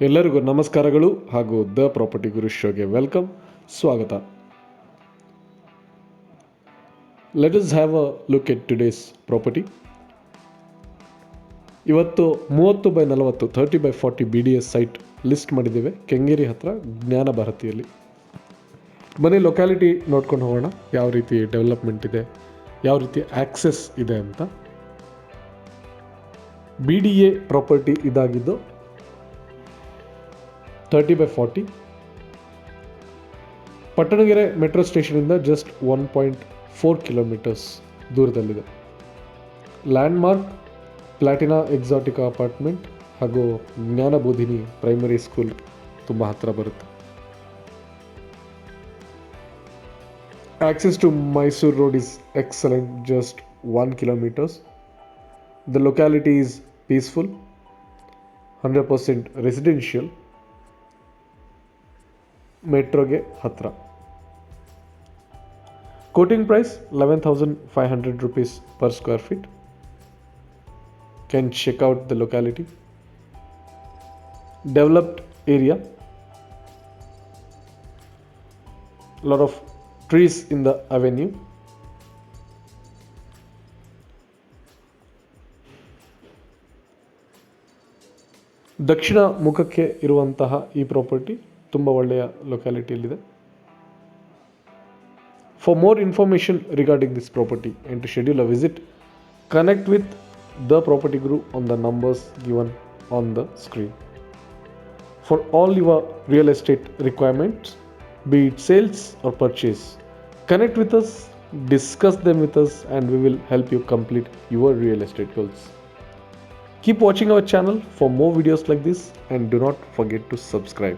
ಎಲ್ಲರಿಗೂ ನಮಸ್ಕಾರಗಳು ಹಾಗೂ ದ ಪ್ರಾಪರ್ಟಿ ಗುರು ಶೋಗೆ ವೆಲ್ಕಮ್, ಸ್ವಾಗತ. Let us have a look at today's property ಇವತ್ತು ಮೂವತ್ತು ಬೈ ನಲವತ್ತು thirty by forty B D S site list ಮಾಡಿದ್ದೇವೆ. ಕೆಂಗೇರಿ ಹತ್ರ ಜ್ಞಾನ ಭಾರತಿಯಲ್ಲಿ. ಮನೆ ಲೊಕ್ಯಾಲಿಟಿ ನೋಡ್ಕೊಂಡು ಹೋಗೋಣ. ಯಾವ ರೀತಿ ಡೆವಲಪ್ಮೆಂಟ್ ಇದೆ, ಯಾವ ರೀತಿ ಆಕ್ಸೆಸ್ ಇದೆ ಅಂತ. ಬಿ ಡಿ ಎ ಪ್ರಾಪರ್ಟಿ ಇದಾಗಿದ್ದು thirty by forty Pattanagere metro ಸ್ಟೇಷನಿಂದ just one point four kilometres ದೂರದಲ್ಲಿದೆ ಲ್ಯಾಂಡ್ಮಾರ್ಕ್ ಪ್ಲಾಟಿನಾ ಎಕ್ಸಾಟಿಕಾ ಅಪಾರ್ಟ್ಮೆಂಟ್ ಹಾಗೂ ಜ್ಞಾನಬೋಧಿನಿ ಪ್ರೈಮರಿ ಸ್ಕೂಲ್ ತುಂಬ ಹತ್ತಿರ ಬರುತ್ತೆ access to Mysuru road is excellent just one kilometres the locality is peaceful hundred percent residential ಮೆಟ್ರೋಗೆ ಹತ್ತಿರ quoting price eleven thousand five hundred rupees per square feet can check out the locality developed area lot of trees in the avenue ದಕ್ಷಿಣ ಮುಖಕ್ಕೆ ಇರುವಂತಹ ಈ property ತುಂಬ ಒಳ್ಳೆಯ ಲೊಕ್ಯಾಲಿಟಿಯಲ್ಲಿದೆ for more information regarding this property and to schedule a visit connect with the property guru on the numbers given on the screen for all your real estate requirements, be it sales or purchase. Connect with us, discuss them with us, and we will help you complete your real estate goals. Keep watching our channel for more videos like this and do not forget to subscribe.